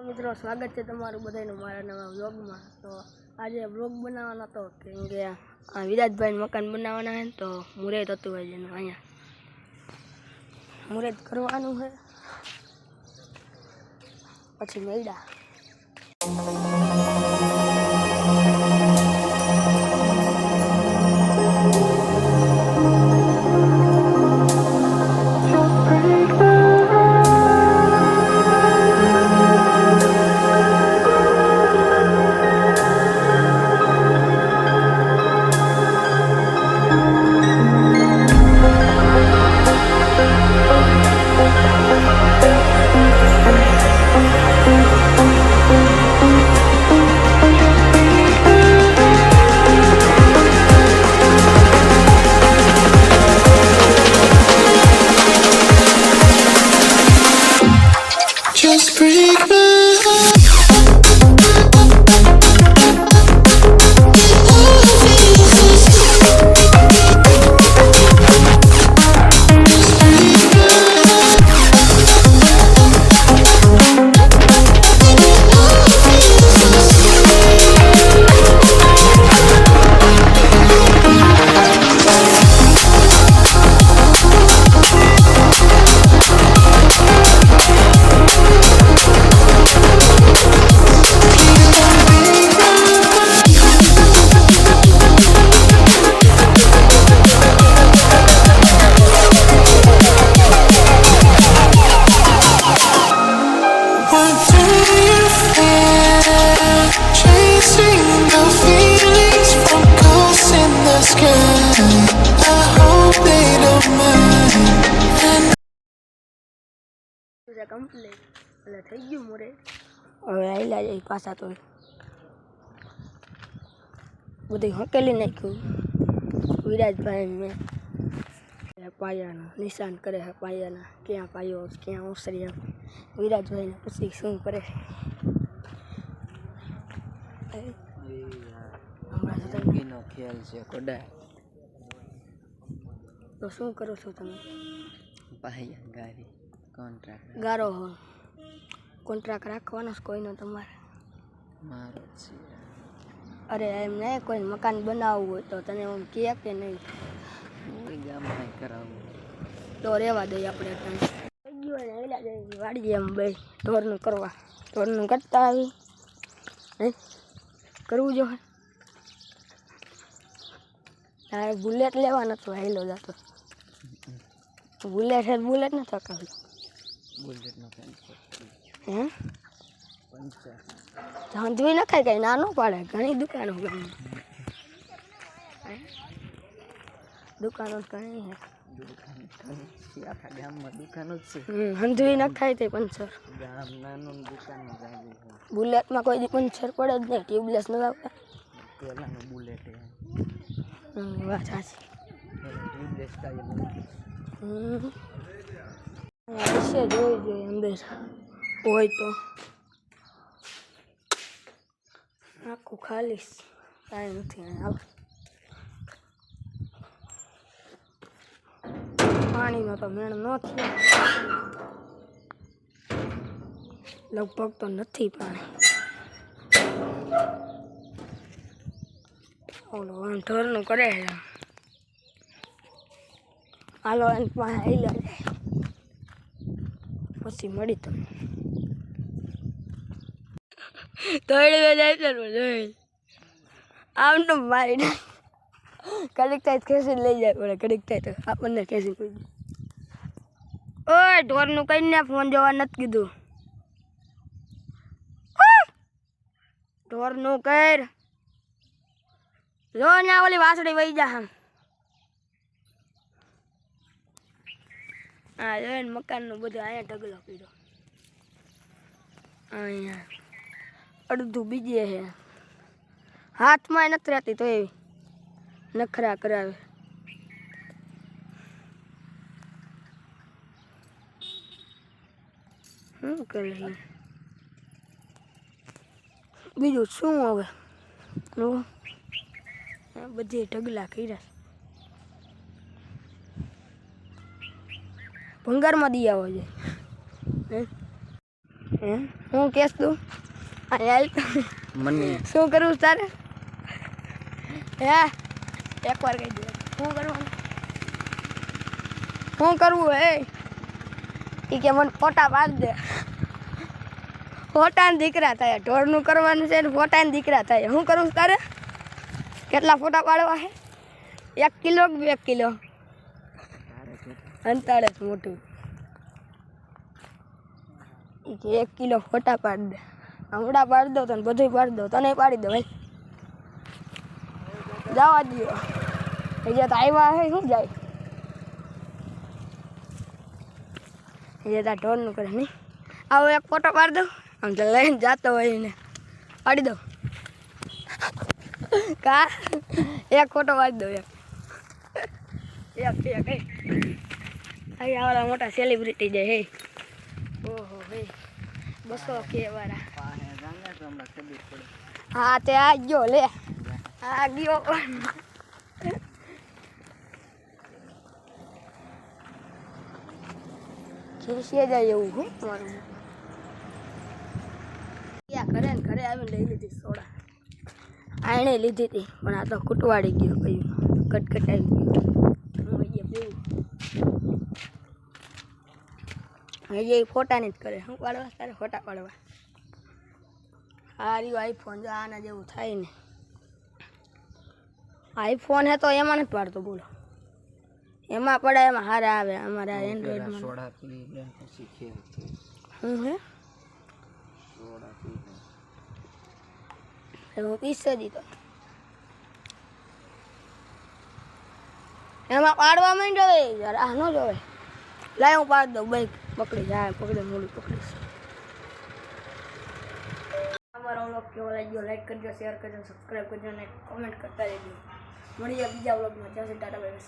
મિત્રો, સ્વાગત છે તમારું બધાનું મારા નવા વ્લોગમાં. તો આજે વ્લોગ બનાવવાનો હતો કેમ કે આ વિરાજભાઈ મકાન બનાવવાના છે તો મુરેદ હતું હોય જેનું અહીંયા મુરેદ કરવાનું છે. પછી મેળા કમ્પ્લીટ એટલે થઈ ગયું મોરે હવે આયલા જાય પાછા તો બધું હકેલી નાખ્યું વિરાજભાઈ મેં એ પાયાના નિશાન કરે છે પાયાના ક્યાં પાયો ક્યાં ઓસરી એમ વિરાજભાઈને પછી શું કરે છે એ, હમણાં તો તમે જિંદગીનો ખેલ છે કોડા તો શું કરો છો તમે પાયા ગાડી કોન્ટ્રાક્ટ ગારો હો. કોન્ટ્રાક્ટ રાખવાનો છે કોઈનો તમારે. મારો છે. અરે એમ નહીં કોઈ મકાન બનાવવું હોય તો તને એમ કહે કે નહીં. ગામમાં કરાવું. તો રહેવા દઈએ આપણે તને. ને વાડીએ એમ બે ઢોરનું કરવા. ઢોરનું કરતા આવી. હે? કરવું જો. તારે બુલેટ લેવા તો હેલો જતો. બુલેટ હે બુલેટ નતો કાવ્યો બુલેટનો હે પંચર નખાય કઈ નાનું પાડે. ઘણી દુકાનો દુકાનો ઘણી હે બુલેટમાં કોઈ પંચર પડે જ નહીં ટ્યુબલેસ ન આવતા પહેલાંનું વાત સાચી. ટ્યુબલેસ હશે જોઈ જોઈએ અંદર હોય તો આખું ખાલીશ કાંઈ નથી હાલ પાણીનો તો મેળ ન થયો લગભગ તો નથી પાણી ઓલો ઢોરનું કરે હાલો એને પાસે આવી જાય પછી મળી તમને તોડી જાય છે જોઈ આમ તો મારી ના કડીક થાય ખેંચી લઈ જાય પડે કડીક થાય તો આપણને ખેંચી કોઈ ઓય ઢોરનું ને ફોન જોવા નથી કીધું. ઢોર ઢોરનું કર. જો ને ઓલી વાસળી વહી જા હા મકાન મકાનનું બધું અહીંયા ઢગલો પીડો અહીંયા. અડધું બીજે છે હાથમાં નથી રહેતી તો એવી. નખરા કરાવે. શું કરે બીજું શું હવે? બધી ઢગલા કર્યા. ભંગારમાં દી આવો છે. હે? કેસ તું. મને. શું કરવું તારે? હે? એકવાર કહી દે. શું કરવાનું? શું કરવું હે? એ કે મને ફોટા પાડ દે. ફોટા દીકરા થાય. ઢોળનું કરવાનું છે ને ફોટા દીકરા થાય. શું કરવું તારે? કેટલા ફોટા પાડવા હે? એક કિલો કે બે કિલો? તારે જ મોટું એક કિલો ફોટા પાડી દે. હમણાં પાડી દો તને બધું પાડી દઉં તને પાડી દો ભાઈ. જવા દો એ તો આવ્યા હે શું જાય? એ તો ઢોરનું કરે નહીં આવો એક ફોટો પાડી દઉં. આમ તો લઈને જતો હોય એને. પાડી દો કા? એક ફોટો પાડી દો એક એક એક હે અહીં આવડા મોટા સેલિબ્રિટી જાય હે. ઓહો હે. બસો કે વાળા હા તે આ ગયો લે. આ ગયો. ખીસીએ જાય એવું હું મારું ક્યાં ઘરે ને ઘરે આવીને લઈ લીધી સોડા. આણે લીધી હતી પણ આ તો કૂટવાડી ગયો કયું. કટકટાઈ ગયું હું અહીંયા પીવું હજી એ ફોટાની જ કરે. શું પાડવા? તારે ફોટા પાડવા. રહ્યું આઈફોન જો આના જેવું થાય ને. આઈફોન હે તો એમાં નથી પાડતો બોલો. એમાં પડે એમાં હારા આવે. અમારા એન્ડ્રોઈડમાં શું હે લે હું પીસે દીધો એમાં પાડવા માંડ્યો એ. આનો આ ન જોવે. લાય હું પાડી દઉં બાઈક પકડી જાય, પકડે મોડું પકડીશ. અમારો વ્લોગ કેવો લાગ્યો લાઈક કરજો શેર કરજો સબસ્ક્રાઈબ કરજો અને કોમેન્ટ કરતા રહેજો. મળીએ બીજા વ્લોગમાં. ત્યાં સુધી ટાટા બાય.